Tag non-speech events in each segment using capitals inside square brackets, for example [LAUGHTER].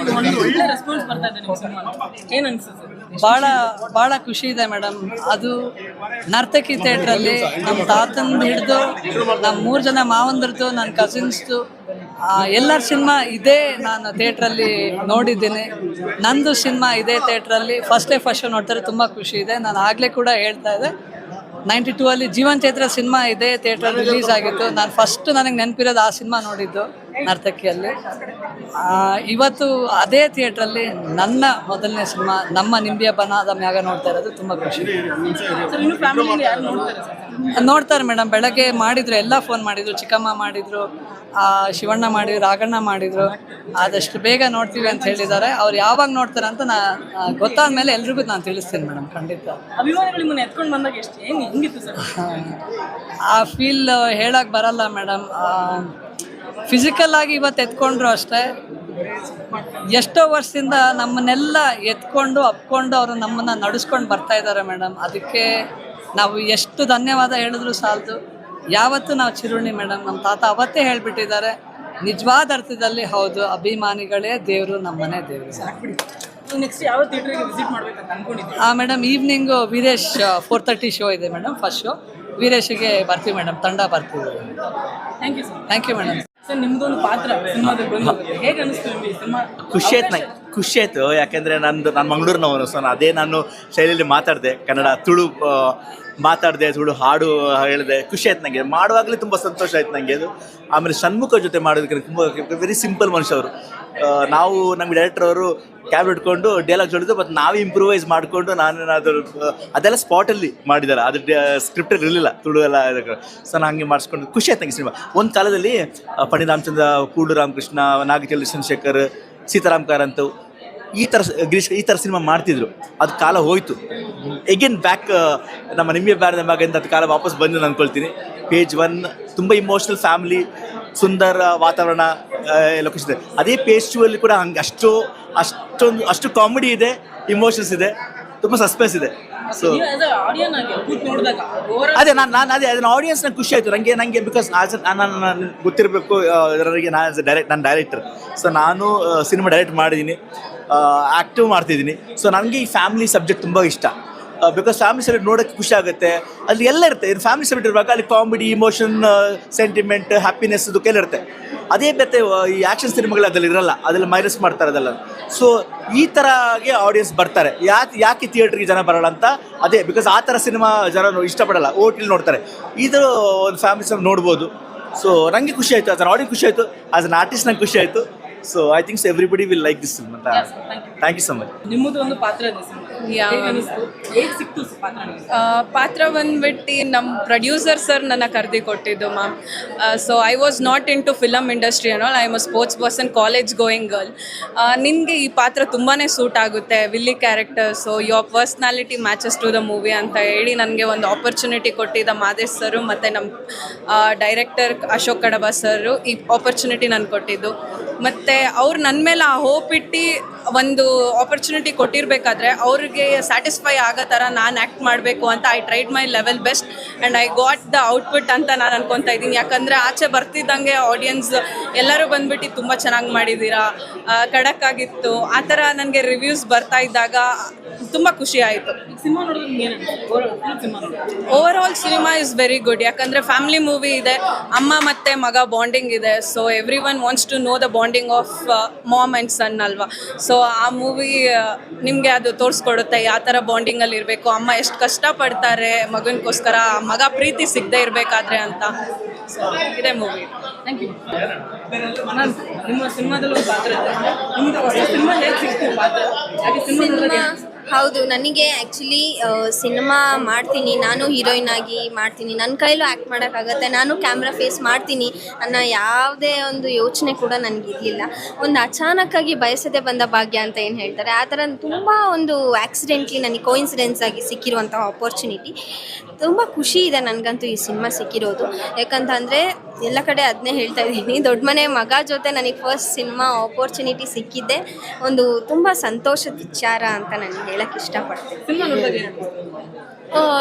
ಒಳ್ಳೆ ರೆಸ್ಪಾನ್ಸ್ ಬರ್ತಾ ಇದೆ ನಿಮ್ಮ ಸಿನಿಮಾ ಏನ್ ಅನ್ಸುತ್ತೆ? ಬಹಳ ಬಹಳ ಖುಷಿ ಇದೆ ಮೇಡಮ್. ಅದು ನರ್ತಕಿ ಥಿಯೇಟ್ರಲ್ಲಿ ನಮ್ಮ ತಾತನ್ ಹಿಡಿದು ನಮ್ಮ ಮೂರು ಜನ ಮಾವಂದ್ರದ್ದು ನನ್ನ ಕಸಿನ್ಸ್ದು ಎಲ್ಲರ ಸಿನಿಮಾ ಇದೇ ನಾನು ಥಿಯೇಟ್ರಲ್ಲಿ ನೋಡಿದ್ದೀನಿ. ನಂದು ಸಿನಿಮಾ ಇದೇ ಥಿಯೇಟ್ರಲ್ಲಿ ಫಸ್ಟ್ ಡೇ ಫಸ್ಟ್ ಶೋ ನೋಡ್ತಾರೆ ತುಂಬ ಖುಷಿ ಇದೆ. ನಾನು ಆಗಲೇ ಕೂಡ ಹೇಳ್ತಾ ಇದೆ ನೈಂಟಿ ಟೂ ಅಲ್ಲಿ ಜೀವನ್ ಚೈತ್ರ ಸಿನಿಮಾ ಇದೇ ಥಿಯೇಟ್ರಲ್ಲಿ ರಿಲೀಸ್ ಆಗಿತ್ತು. ನಾನು ಫಸ್ಟ್ ನನಗೆ ನೆನಪಿರೋದು ಆ ಸಿನಿಮಾ ನೋಡಿದ್ದು. ನರ್ತಕಿಯಲ್ಲಿ. ಇವತ್ತು ಅದೇ ಥಿಯೇಟ್ರಲ್ಲಿ ನನ್ನ ಮೊದಲನೇ ಸಿನಿಮಾ ನಮ್ಮ ನಿಂಬಿಯ ಬನಾದ ಮ್ಯಾಗ ನೋಡ್ತಾ ಇರೋದು ತುಂಬ ಖುಷಿ. ನೋಡ್ತಾರೆ ಮೇಡಮ್. ಬೆಳಗ್ಗೆ ಮಾಡಿದ್ರು ಎಲ್ಲ ಫೋನ್ ಮಾಡಿದ್ರು. ಚಿಕ್ಕಮ್ಮ ಮಾಡಿದ್ರು ಆ, ಶಿವಣ್ಣ ಮಾಡಿದ್ರು ರಾಘಣ್ಣ ಮಾಡಿದ್ರು. ಆದಷ್ಟು ಬೇಗ ನೋಡ್ತೀವಿ ಅಂತ ಹೇಳಿದ್ದಾರೆ. ಅವ್ರು ಯಾವಾಗ ನೋಡ್ತಾರೆ ಅಂತ ನಾ ಗೊತ್ತಾದ ಮೇಲೆ ಎಲ್ರಿಗೂ ನಾನು ತಿಳಿಸ್ತೀನಿ ಮೇಡಮ್ ಖಂಡಿತ. ಆ ಫೀಲ್ ಹೇಳಕ್ ಬರಲ್ಲ ಮೇಡಮ್. ಫಿಸಿಕಲ್ ಆಗಿ ಇವತ್ತು ಎತ್ಕೊಂಡ್ರು ಅಷ್ಟೇ. ಎಷ್ಟೋ ವರ್ಷದಿಂದ ನಮ್ಮನ್ನೆಲ್ಲ ಎತ್ಕೊಂಡು ಅಪ್ಕೊಂಡು ಅವರು ನಮ್ಮನ್ನ ನಡೆಸ್ಕೊಂಡು ಬರ್ತಾ ಇದ್ದಾರೆ ಮೇಡಮ್. ಅದಕ್ಕೆ ನಾವು ಎಷ್ಟು ಧನ್ಯವಾದ ಹೇಳಿದ್ರು ಸಾಲದು. ಯಾವತ್ತೂ ನಾವು ಚಿರುಣಿ ಮೇಡಮ್. ನಮ್ಮ ತಾತ ಅವತ್ತೇ ಹೇಳ್ಬಿಟ್ಟಿದ್ದಾರೆ. ನಿಜವಾದ ಅರ್ಥದಲ್ಲಿ ಹೌದು ಅಭಿಮಾನಿಗಳೇ ದೇವರು ನಮ್ಮನೆ ದೇವರು. ಆ madam evening Veeresh four thirty show ಇದೆ ಮೇಡಮ್ ಫಸ್ಟ್ ಶೋ ವೀರೇಶ್ಗೆ ಬರ್ತೀವಿ ಮೇಡಮ್ ತಂಡ ಬರ್ತೀವಿ. Thank you sir thank you madam ನಿಮ್ದೊಂದು ಪಾತ್ರ ಸಿನಿಮಾದಲ್ಲಿ ಬಂದಿದೆ ಹೇಗೆ ಅನಿಸ್ತು ನಿಮಗೆ ಸಿನಿಮಾ? ಖುಷಿ ಆಯ್ತು ನಂಗೆ ಖುಷಿ ಆಯಿತು ಯಾಕೆಂದರೆ ನಂದು ನಾನು ಮಂಗಳೂರಿನವನು ಸೊ ನಾನು ಅದೇ ನಾನು ಶೈಲಿಯಲ್ಲಿ ಮಾತಾಡಿದೆ. ಕನ್ನಡ ತುಳು ಮಾತಾಡಿದೆ ತುಳು ಹಾಡು ಹೇಳಿದೆ. ಖುಷಿ ಆಯ್ತು ನನಗೆ ಮಾಡುವಾಗಲೇ ತುಂಬ ಸಂತೋಷ ಆಯ್ತು ನನಗೆ ಅದು. ಆಮೇಲೆ ಷಣ್ಮುಖ ಜೊತೆ ಮಾಡೋದಕ್ಕೆ ತುಂಬ ವೆರಿ ಸಿಂಪಲ್ ಮನುಷ್ಯ ಅವರು. ನಾವು ನಮ್ಮ ಡೈರೆಕ್ಟರ್ ಅವರು ಕ್ಯಾಬ್ ಇಟ್ಕೊಂಡು ಡೈಲಾಗ್ ಹೇಳಿದ್ರು ಮತ್ತು ನಾವೇ ಇಂಪ್ರೂವೈಸ್ ಮಾಡಿಕೊಂಡು ನಾನೇನಾದ್ರು ಅದೆಲ್ಲ ಸ್ಪಾಟಲ್ಲಿ ಮಾಡಿದ್ದಾರೆ. ಅದು ಸ್ಕ್ರಿಪ್ಟಲ್ಲಿ ಇರಲಿಲ್ಲ. ತುಳು ಎಲ್ಲ ಸೊ ನಾನು ಹಂಗೆ ಮಾಡಿಸ್ಕೊಂಡು, ಖುಷಿ ಆಯ್ತು ನಂಗೆ ಸಿನಿಮಾ. ಒಂದು ಕಾಲದಲ್ಲಿ ಪಂಡಿತ್ ರಾಮಚಂದ್ರ, ಕೂಡು ರಾಮಕೃಷ್ಣ, ನಾಗಚಂದ್ರ ಚಂದ್ರಶೇಖರ್, ಸೀತಾರಾಮ್ ಕಾರಂತು ಈ ಥರ ಗಿರೀಶ್, ಈ ಥರ ಸಿನಿಮಾ ಮಾಡ್ತಿದ್ರು. ಅದು ಕಾಲ ಹೋಯಿತು. ಎಗೇನ್ ಬ್ಯಾಕ್ ನಮ್ಮ ನಿಮಗೆ ಬ್ಯಾರದ ಮಗಿಂದ ಅದು ಕಾಲ ವಾಪಸ್ ಬಂದು ಅಂದ್ಕೊಳ್ತೀನಿ. ಪೇಜ್ ಒನ್ ತುಂಬ ಇಮೋಷ್ನಲ್ ಫ್ಯಾಮಿಲಿ ಸುಂದರ ವಾತಾವರಣ ಲೊಕೇಶನ್ ಇದೆ. ಅದೇ ಪೇಜ್ ಟೂ ಅಲ್ಲಿ ಕೂಡ ಹಂಗೆ ಅಷ್ಟು ಅಷ್ಟೊಂದು ಅಷ್ಟು ಕಾಮಿಡಿ ಇದೆ ಇಮೋಷನ್ಸ್ ಇದೆ ತುಂಬ ಸಸ್ಪೆನ್ಸ್ ಇದೆ. ಸೊ ಅದೇ ನಾನು ನಾನು ಅದೇ ಅದನ್ನ ಆಡಿಯನ್ಸ್ ನಂಗೆ ಖುಷಿ ಆಯಿತು. ನನಗೆ ನನಗೆ ಬಿಕಾಸ್ ನಾನು ನಾನು ಗೊತ್ತಿರಬೇಕು ನನಗೆ ನಾನು ಡೈರೆಕ್ಟ್ ನಾನು ಡೈರೆಕ್ಟರ್ ಸೊ ನಾನು ಸಿನಿಮಾ ಡೈರೆಕ್ಟ್ ಮಾಡಿದ್ದೀನಿ ಆ್ಯಕ್ಟಿವ್ ಮಾಡ್ತಿದ್ದೀನಿ ಸೊ ನನಗೆ ಈ ಫ್ಯಾಮಿಲಿ ಸಬ್ಜೆಕ್ಟ್ ತುಂಬ ಇಷ್ಟ. ಬಿಕಾಸ್ ಫ್ಯಾಮಿಲಿ ಸಬ್ಜೆಕ್ಟ್ ನೋಡೋಕ್ಕೆ ಖುಷಿ ಆಗುತ್ತೆ. ಅಲ್ಲಿ ಎಲ್ಲ ಇರುತ್ತೆ. ಫ್ಯಾಮಿಲಿ ಸಬ್ಜೆಕ್ಟ್ ಇರುವಾಗ ಅಲ್ಲಿ ಕಾಮಿಡಿ ಇಮೋಷನ್ ಸೆಂಟಿಮೆಂಟ್ ಹ್ಯಾಪಿನೆಸ್ ಇದಕ್ಕೆಲ್ಲ ಇರುತ್ತೆ. ಅದೇ ಬೇತೆ ಈ ಆ್ಯಕ್ಷನ್ ಸಿನಿಮಾಗಳು ಅದ್ರಲ್ಲಿ ಇರಲ್ಲ. ಅದೆಲ್ಲ ಮೈನಸ್ ಮಾಡ್ತಾರೆ ಅದೆಲ್ಲ. ಸೊ ಈ ಥರಗೆ ಆಡಿಯನ್ಸ್ ಬರ್ತಾರೆ. ಯಾಕೆ ಯಾಕೆ ಥಿಯೇಟ್ರಿಗೆ ಜನ ಬರೋಲ್ಲ ಅಂತ? ಅದೇ ಬಿಕಾಸ್ ಆ ಥರ ಸಿನಿಮಾ ಜನ ಇಷ್ಟಪಡಲ್ಲ. ಓ ಟಿಲಿ ನೋಡ್ತಾರೆ. ಇದು ಒಂದು ಫ್ಯಾಮಿಲಿ ಸಿನಿಮಾ ನೋಡ್ಬೋದು. ಸೊ ನನಗೆ ಖುಷಿ ಆಯಿತು. ಆಸ್ ಅನ್ ಆಡಿಯನ್ಸ್ ಖುಷಿ ಆಯಿತು. ಆಸ್ ಅನ್ ಆರ್ಟಿಸ್ಟ್ ನಂಗೆ ಖುಷಿ ಆಯಿತು. So I thinks everybody will like this ಅಂತ. ಥ್ಯಾಂಕ್ ಯು ಸೊ ಮಚ್ ನಿಮ್ಮದು ಒಂದು ಪಾತ್ರ ಪಾತ್ರ ಬಂದ್ಬಿಟ್ಟು ನಮ್ಮ ಪ್ರೊಡ್ಯೂಸರ್ ಸರ್ ನನ್ನ ಕರೆದಿ ಕೊಟ್ಟಿದ್ದು ma'am so I was not in to film industry ಅನ್ನೋ I am a sports person college going girl ನಿನಗೆ ಈ ಪಾತ್ರ ತುಂಬಾ ಸೂಟ್ ಆಗುತ್ತೆ ವಿಲ್ಲಿ character so your personality matches to the movie ಅಂತ ಹೇಳಿ ನನಗೆ ಒಂದು ಆಪರ್ಚುನಿಟಿ ಕೊಟ್ಟಿದ್ದ ಮಾದೇಶ್ ಸರು ಮತ್ತು ನಮ್ಮ ಡೈರೆಕ್ಟರ್ ಅಶೋಕ್ ಕಡಬ ಸರು ಈ ಆಪರ್ಚುನಿಟಿ ನಾನು ಕೊಟ್ಟಿದ್ದು. ಮತ್ತು ಅವ್ರು ನನ್ನ ಮೇಲೆ ಆ ಹೋಪ್ ಇಟ್ಟು ಒಂದು ಆಪರ್ಚುನಿಟಿ ಕೊಟ್ಟಿರಬೇಕಾದ್ರೆ ಅವ್ರಿಗೆ ಸ್ಯಾಟಿಸ್ಫೈ ಆಗೋ ಥರ ನಾನು ಆ್ಯಕ್ಟ್ ಮಾಡಬೇಕು ಅಂತ I tried my level best and I got the output ಅಂತ ನಾನು ಅನ್ಕೊತಾ ಇದ್ದೀನಿ. ಯಾಕಂದರೆ ಆಚೆ ಬರ್ತಿದ್ದಂಗೆ ಆಡಿಯನ್ಸ್ ಎಲ್ಲರೂ ಬಂದ್ಬಿಟ್ಟು ತುಂಬ ಚೆನ್ನಾಗಿ ಮಾಡಿದ್ದೀರಾ ಖಡಕ್ ಆಗಿತ್ತು ಆ ಥರ ನನಗೆ ರಿವ್ಯೂಸ್ ಬರ್ತಾ ಇದ್ದಾಗ ತುಂಬ ಖುಷಿ ಆಯಿತು. Over all cinema is very good ಯಾಕಂದರೆ ಫ್ಯಾಮಿಲಿ ಮೂವಿ ಇದೆ ಅಮ್ಮ ಮತ್ತು ಮಗ ಬಾಂಡಿಂಗ್ ಇದೆ. So every one wants to know the bonding of mom and son ಅಲ್ವಾ? ಸೊ ಆ ಮೂವಿ ನಿಮಗೆ ಅದು ತೋರಿಸ್ಕೊಡುತ್ತೆ ಯಾವ ಥರ ಬಾಂಡಿಂಗಲ್ಲಿ ಇರಬೇಕು ಅಮ್ಮ ಎಷ್ಟು ಕಷ್ಟಪಡ್ತಾರೆ ಮಗನಿಗೋಸ್ಕರ ಮಗ ಪ್ರೀತಿ ಸಿಗದೆ ಇರಬೇಕಾದ್ರೆ ಅಂತ. ಸೊ ಇದೆ ಮೂವಿ ಥ್ಯಾಂಕ್ ಯು ನಿಮ್ಮ ಸಿನಿಮಾದಲ್ಲಿ ಒಂದು ಪಾತ್ರ ಇದೆ ಸಿನಿಮಾ ಹೇಗೆ ಸಿಗ್ತೀವಿ ಪಾತ್ರ? ಹಾಗೆ ಸಿನಿಮಾ ಹೌದು, ನನಗೆ ಆ್ಯಕ್ಚುಲಿ ಸಿನಿಮಾ ಮಾಡ್ತೀನಿ. ನಾನು ಹೀರೋಯಿನ್ ಆಗಿ ಮಾಡ್ತೀನಿ. ನನ್ನ ಕೈಲೂ ಆ್ಯಕ್ಟ್ ಮಾಡೋಕ್ಕಾಗತ್ತೆ. ನಾನು ಕ್ಯಾಮ್ರಾ ಫೇಸ್ ಮಾಡ್ತೀನಿ ಅನ್ನೋ ಯಾವುದೇ ಒಂದು ಯೋಚನೆ ಕೂಡ ನನಗಿರಲಿಲ್ಲ ಒಂದು ಅಚಾನಕ್ಕಾಗಿ ಬಯಸದೆ ಬಂದ ಭಾಗ್ಯ ಅಂತ ಏನು ಹೇಳ್ತಾರೆ? ಆ ಥರ ತುಂಬ ಒಂದು ಆ್ಯಕ್ಸಿಡೆಂಟ್ಲಿ ನನಗೆ ಕೋಇನ್ಸಿಡೆನ್ಸ್ ಆಗಿ ಸಿಕ್ಕಿರುವಂಥ ಆಪರ್ಚುನಿಟಿ ತುಂಬ ಖುಷಿ ಇದೆ ನನಗಂತೂ ಈ ಸಿನಿಮಾ ಸಿಕ್ಕಿರೋದು. ಯಾಕಂತಂದರೆ, ಎಲ್ಲ ಕಡೆ ಅದನ್ನೇ ಹೇಳ್ತಾ ಇದ್ದೀನಿ. ದೊಡ್ಡ ಮನೆ, ಮಗ ಜೊತೆ ನನಗೆ ಫಸ್ಟ್ ಸಿನಿಮಾ ಆಪರ್ಚುನಿಟಿ ಸಿಕ್ಕಿದ್ದೆ ಒಂದು ತುಂಬ ಸಂತೋಷದ ವಿಚಾರ ಅಂತ ನಾನು ಹೇಳಕ್ಕೆ ಇಷ್ಟಪಡ್ತೀನಿ.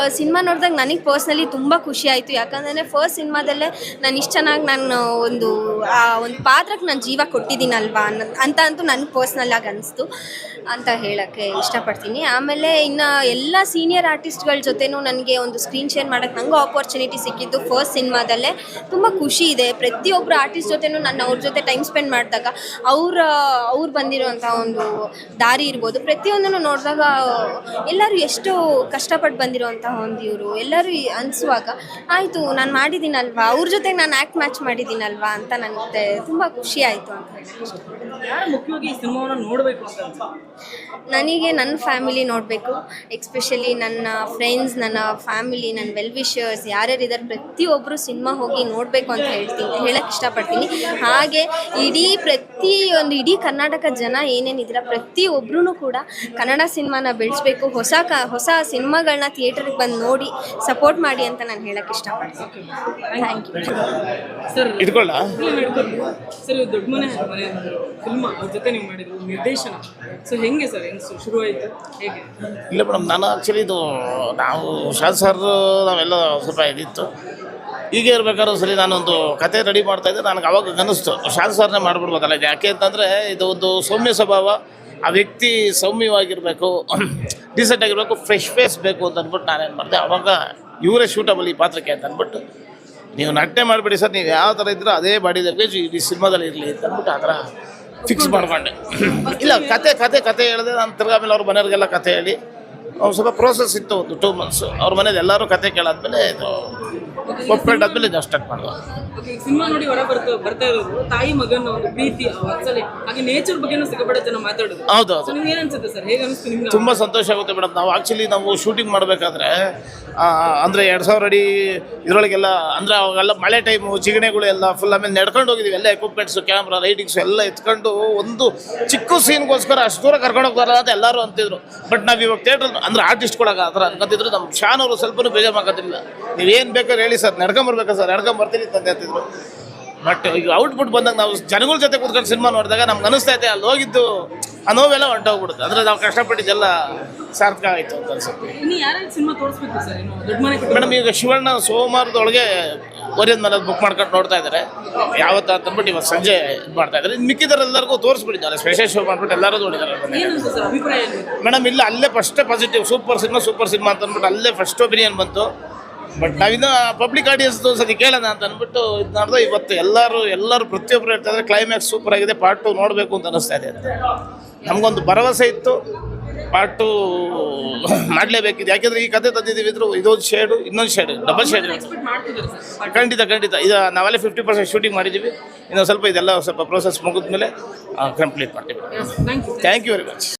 ಸಿನಿಮಾ ನೋಡಿದಾಗ ನನಗೆ ಪರ್ಸ್ನಲಿ ತುಂಬ ಖುಷಿ ಆಯಿತು. ಯಾಕಂದರೆ ಫಸ್ಟ್ ಸಿನಿಮಾದಲ್ಲೇ ನಾನು ಇಷ್ಟು ಚೆನ್ನಾಗಿ ನಾನು ಒಂದು, ಆ, ಒಂದು ಪಾತ್ರಕ್ಕೆ ನಾನು ಜೀವ ಕೊಟ್ಟಿದ್ದೀನಲ್ವಾ ಅಂತ ಅಂತೂ ನನಗೆ ಪರ್ಸ್ನಲ್ ಆಗಿ ಅನಿಸ್ತು ಅಂತ ಹೇಳೋಕ್ಕೆ ಇಷ್ಟಪಡ್ತೀನಿ. ಆಮೇಲೆ ಇನ್ನು ಎಲ್ಲ ಸೀನಿಯರ್ ಆರ್ಟಿಸ್ಟ್ಗಳ ಜೊತೆನೂ ನನಗೆ ಒಂದು ಸ್ಕ್ರೀನ್ ಶೇರ್ ಮಾಡೋಕ್ಕೆ ನನಗೂ ಆಪರ್ಚುನಿಟಿ ಸಿಕ್ಕಿದ್ದು ಫಸ್ಟ್ ಸಿನಿಮಾದಲ್ಲೇ. ತುಂಬ ಖುಷಿ ಇದೆ. ಪ್ರತಿಯೊಬ್ಬರು ಆರ್ಟಿಸ್ಟ್ ಜೊತೆನೂ ನಾನು ಅವ್ರ ಜೊತೆ ಟೈಮ್ ಸ್ಪೆಂಡ್ ಮಾಡಿದಾಗ ಅವ್ರ, ಅವ್ರು ಬಂದಿರುವಂಥ ಒಂದು ದಾರಿ ಇರ್ಬೋದು. ಪ್ರತಿಯೊಂದನ್ನು ನೋಡಿದಾಗ ಎಲ್ಲರೂ ಎಷ್ಟು ಕಷ್ಟಪಟ್ಟು ಬಂದಿರುವಂತಹ ಒಂದು ಇವರು ಎಲ್ಲರೂ ಅನಿಸುವಾಗ, ಆಯಿತು, ನಾನು ಮಾಡಿದ್ದೀನಲ್ವಾ ಅವ್ರ ಜೊತೆಗೆ ನಾನು ಆ್ಯಕ್ಟ್ ಮ್ಯಾಚ್ ಮಾಡಿದ್ದೀನಲ್ವಾ ಅಂತ ನನಗೆ ತುಂಬ ಖುಷಿ ಆಯಿತು ಅಂತ ಯಾರು ಮುಖ್ಯವಾಗಿ ಈ ಸಿನಿಮಾವನ್ನು ನೋಡಬೇಕು ಅಂತ ನನಗೆ ನನ್ನ ಫ್ಯಾಮಿಲಿ ನೋಡಬೇಕು. ಎಕ್ಸ್ಪೆಷಲಿ ನನ್ನ ಫ್ರೆಂಡ್ಸ್ ನನ್ನ ಫ್ಯಾಮಿಲಿ ನನ್ನ ವೆಲ್ ವಿಷರ್ಸ್ ಯಾರ್ಯಾರು ಇದ್ದಾರೆ ಪ್ರತಿಯೊಬ್ಬರು ಸಿನಿಮಾ ಹೋಗಿ ನೋಡಬೇಕು ಅಂತ ಹೇಳ್ತೀನಿ. ಹೇಳಕ್ಕೆ ಇಷ್ಟಪಡ್ತೀನಿ. ಹಾಗೆ ಇಡೀ ಪ್ರತಿ ಒಂದು ಇಡೀ ಕರ್ನಾಟಕ ಜನ ಏನೇನಿದ್ದೀರ ಪ್ರತಿಯೊಬ್ಬರೂ ಕೂಡ ಕನ್ನಡ ಸಿನಿಮಾನ ಬೆಳೆಸಬೇಕು. ಹೊಸ ಕ ಹೊಸ ಸಿನಿಮಾಗಳನ್ನ ಥಿಯೇಟರ್ಗೆ ಬಂದು ನೋಡಿ ಸಪೋರ್ಟ್ ಮಾಡಿ ಅಂತ ನಾನು ಹೇಳಕ್ಕೆ ಇಷ್ಟಪಡ್ತೀನಿ. ಥ್ಯಾಂಕ್ ಯು ಸರ್ ಇಟ್ಕೊಳ್ಳ. ಸರ್ ದೊಡ್ಡ ಮನೆ ಮನೆ ಫಿಲ್ಮ್ ಅವ್ರ ಜೊತೆ ನೀವು ಮಾಡಿದ್ರು ನಿರ್ದೇಶನ. ಸೊ ಹೆಂಗೆ ಸರ್ ಹೆಂಗೆ ಇಲ್ಲ ಮೇಡಮ್, ನಾನು ಆ್ಯಕ್ಚುಲಿ ಇದು ನಾವು ಶಾದ್ ಸರ್ ನಾವೆಲ್ಲ ಸ್ವಲ್ಪ ಇದಿತ್ತು. ಹೀಗೆ ಇರ್ಬೇಕಾದ್ರೂ ಸರಿ ನಾನೊಂದು ಕತೆ ರೆಡಿ ಮಾಡ್ತಾ ಇದ್ದೆ. ನನಗೆ ಅವಾಗ ಕನಸ್ತು ಶಾದ್ ಸರ್ನೇ ಮಾಡ್ಬಿಡ್ಬೋದಲ್ಲ, ಇದು ಯಾಕೆ ಅಂತಂದರೆ ಇದು ಒಂದು ಸೌಮ್ಯ ಸ್ವಭಾವ. ಆ ವ್ಯಕ್ತಿ ಸೌಮ್ಯವಾಗಿರಬೇಕು ಡೀಸೆಂಟ್ [CLEARS THROAT] ಆಗಿರಬೇಕು ಫ್ರೆಶ್ ಫೇಸ್ ಬೇಕು ಅಂತ ಅಂದ್ಬಿಟ್ಟು ನಾನೇನು ಮಾಡಿದೆ, ಅವಾಗ ಇವರೇ ಶೂಟಬಲ್ ಈ ಪಾತ್ರಕ್ಕೆ ಅಂತ ಅಂದ್ಬಿಟ್ಟು, ನೀವು ನಟನೆ ಮಾಡಿಬಿಡಿ ಸರ್, ನೀವು ಯಾವ ಥರ ಇದ್ದರೂ ಅದೇ ಬಾಡಿ ಲ್ಯಾಂಗ್ವೇಜ್ ಈ ಸಿನಿಮಾದಲ್ಲಿ ಇರಲಿ ಅಂತ ಅಂದ್ಬಿಟ್ಟು ಆ ಥರ ಫಿಕ್ಸ್ ಮಾಡ್ಕೊಂಡೆ. ಇಲ್ಲ ಕತೆ ಕತೆ ಕತೆ ಹೇಳಿದೆ ನಾನು ತಿರ್ಗಾಮೇಲೆ ಅವ್ರ ಮನೆಯವ್ರಿಗೆಲ್ಲ ಕತೆ ಹೇಳಿ. ಅವ್ರು ಸ್ವಲ್ಪ ಪ್ರೋಸೆಸ್ ಇತ್ತು ಒಂದು ಟೂ ಮಂತ್ಸ್ ಅವ್ರ ಮನೇಲಿ ಎಲ್ಲರೂ ಕತೆ ಕೇಳಾದ್ಮೇಲೆ ಇದು ಒಪ್ಕೊಂಡಾದ್ಮೇಲೆ ಇದು ಸ್ಟಾರ್ಟ್ ಮಾಡುವ ಸಿನಿಮಾ ನೋಡಿ ಹೊರ ಬರ್ತಾ ಬರ್ತಾ ಇರೋರು ತಾಯಿ ಮಗನ ಒಂದು ಪ್ರೀತಿ ಹಾಗೆ ನೇಚರ್ ಬಗ್ಗೆನೂ ಸಿಗಬೇಡ ಜನ ಮಾತಾಡೋದು. ಹೌದು ಹೌದು. ನಿಮ್ಗೆ ಏನ್ ಅನ್ಸುತ್ತೆ ಸರ್? ಹೇಗೆ ಅನಿಸ್ತು ನಿಮ್ಗೆ? ತುಂಬ ಸಂತೋಷ ಆಗುತ್ತೆ ಮೇಡಮ್. ನಾವು ಆ್ಯಕ್ಚುಲಿ ನಾವು ಶೂಟಿಂಗ್ ಮಾಡಬೇಕಾದ್ರೆ ಅಂದರೆ ಎರಡು ಸಾವಿರ ಅಡಿ ಇದರೊಳಗೆಲ್ಲ ಅಂದರೆ ಅವಾಗೆಲ್ಲ ಮಳೆ ಟೈಮು ಚಿಗಣೆಗಳು ಎಲ್ಲ ಫುಲ್ ಆಮೇಲೆ ನಡ್ಕೊಂಡು ಹೋಗಿದ್ದೀವಿ ಎಲ್ಲ ಎಕ್ವಿಪ್ಮೆಂಟ್ಸು ಕ್ಯಾಮ್ರಾ ಲೈಟಿಂಗ್ಸು ಎಲ್ಲ ಎತ್ಕೊಂಡು ಒಂದು ಚಿಕ್ಕ ಸೀನ್ಗೋಸ್ಕರ ಅಷ್ಟು ದೂರ ಕರ್ಕೊಂಡು ಹೋಗ್ತಾರಲ್ಲ ಅಂತ ಎಲ್ಲರೂ ಅಂತಿದ್ರು. ಬಟ್ ನಾವು ಇವಾಗ ಥಿಯೇಟರ್ ಅಂದರೆ ಆರ್ಟಿಸ್ಟ್ಗಳಾಗ ಆ ಥರ ಅನ್ಕೊಂತಿದ್ರು ನಮ್ಮ ಶಾನ್ ಅವರು ಸ್ವಲ್ಪನೂ ಬೇಜಾರು ನೀವು ನೀವೇನು ಬೇಕಾದ್ರೆ ಹೇಳಿ ಸರ್. ನಡ್ಕೊಂಬರ್ಬೇಕಾ ಸರ್? ನಡ್ಕೊಂಬರ್ತೀನಿ ಅಂತ ಅಂತಿದ್ರು ಬಟ್ ಈಗ ಔಟ್ಪುಟ್ ಬಂದಾಗ ನಾವು ಜನಗಳ ಜೊತೆ ಕೂತ್ಕೊಂಡು ಸಿನಿಮಾ ನೋಡಿದಾಗ ನಮ್ಗೆ ಅನಿಸ್ತಾ ಇದೆ ಅಲ್ಲಿ ಹೋಗಿದ್ದು ಆ ನೋವೆಲ್ಲ ಹೊಂಟೋಗ್ಬಿಡುತ್ತೆ ಅಂದರೆ ನಾವು ಕಷ್ಟಪಟ್ಟಿದ್ದೆಲ್ಲ ಸಾರ್ಥಕ ಆಯ್ತು ಅಂತ ಅನ್ಸುತ್ತೆ? ಮೇಡಮ್ ಈಗ ಶಿವಣ್ಣ ಸೋಮವಾರದೊಳಗೆ ಒರಿಯದ ಮೇಲೆ ಬುಕ್ ಮಾಡ್ಕೊಂಡು ನೋಡ್ತಾ ಇದ್ದಾರೆ. ಯಾವತ್ತ ಅಂತಂದ್ಬಿಟ್ಟು ಇವತ್ತು ಸಂಜೆ ಇದು ಮಾಡ್ತಾ ಇದ್ದಾರೆ. ಇನ್ನು ಮಿಕ್ಕಿದರೆಲ್ಲರಿಗೂ ತೋರಿಸ್ಬಿಟ್ಟಿದ್ದಾರೆ ಸ್ಪೆಷಲ್ ಶೋ ಮಾಡ್ಬಿಟ್ಟು ಎಲ್ಲರೂ ನೋಡಿದ್ದಾರೆ ಮೇಡಮ್ ಇಲ್ಲ ಅಲ್ಲೇ ಫಸ್ಟೇ positive super cinema super cinema ಅಂತ ಅಂದ್ಬಿಟ್ಟು ಅಲ್ಲೇ ಫಸ್ಟ್ ಒಪಿನಿಯನ್ ಬಂತು. ಬಟ್ ನಾವಿನ್ನ ಪಬ್ಲಿಕ್ ಆಡಿಯನ್ಸ್ ಸತಿ ಕೇಳೋಣ ಅಂತ ಅಂದ್ಬಿಟ್ಟು ಇದು ಮಾಡಿದ್ರೆ ಇವತ್ತು ಎಲ್ಲರೂ ಎಲ್ಲರೂ ಪ್ರತಿಯೊಬ್ಬರು ಹೇಳ್ತಾ ಇದ್ದಾರೆ ಕ್ಲೈಮ್ಯಾಕ್ಸ್ ಸೂಪರ್ ಆಗಿದೆ ಪಾರ್ಟ್ ಟು ನೋಡಬೇಕು ಅಂತ ಅನಿಸ್ತಾ ಇದೆ ಅಂತ. ನಮಗೊಂದು ಭರವಸೆ ಇತ್ತು. ಪಾರ್ಟ್ ಟು ಮಾಡಲೇಬೇಕಿದೆ. ಯಾಕೆಂದರೆ ಈ ಕತೆ ತಂದಿದ್ದೀವಿ ಇದ್ರು ಇದೊಂದು ಶೇಡು ಇನ್ನೊಂದು ಶೇಡ್ ಡಬಲ್ ಶೇಡ್ ಖಂಡಿತ ಖಂಡಿತ. ಇದು ನಾವೆಲ್ಲ ಫಿಫ್ಟಿ ಪರ್ಸೆಂಟ್ ಶೂಟಿಂಗ್ ಮಾಡಿದ್ದೀವಿ. ಇನ್ನೊಂದು ಸ್ವಲ್ಪ ಇದೆಲ್ಲ ಸ್ವಲ್ಪ ಪ್ರೋಸೆಸ್ ಮುಗಿದ್ಮೇಲೆ ಕಂಪ್ಲೀಟ್ ಮಾಡ್ತೀವಿ. Thank you thank you very much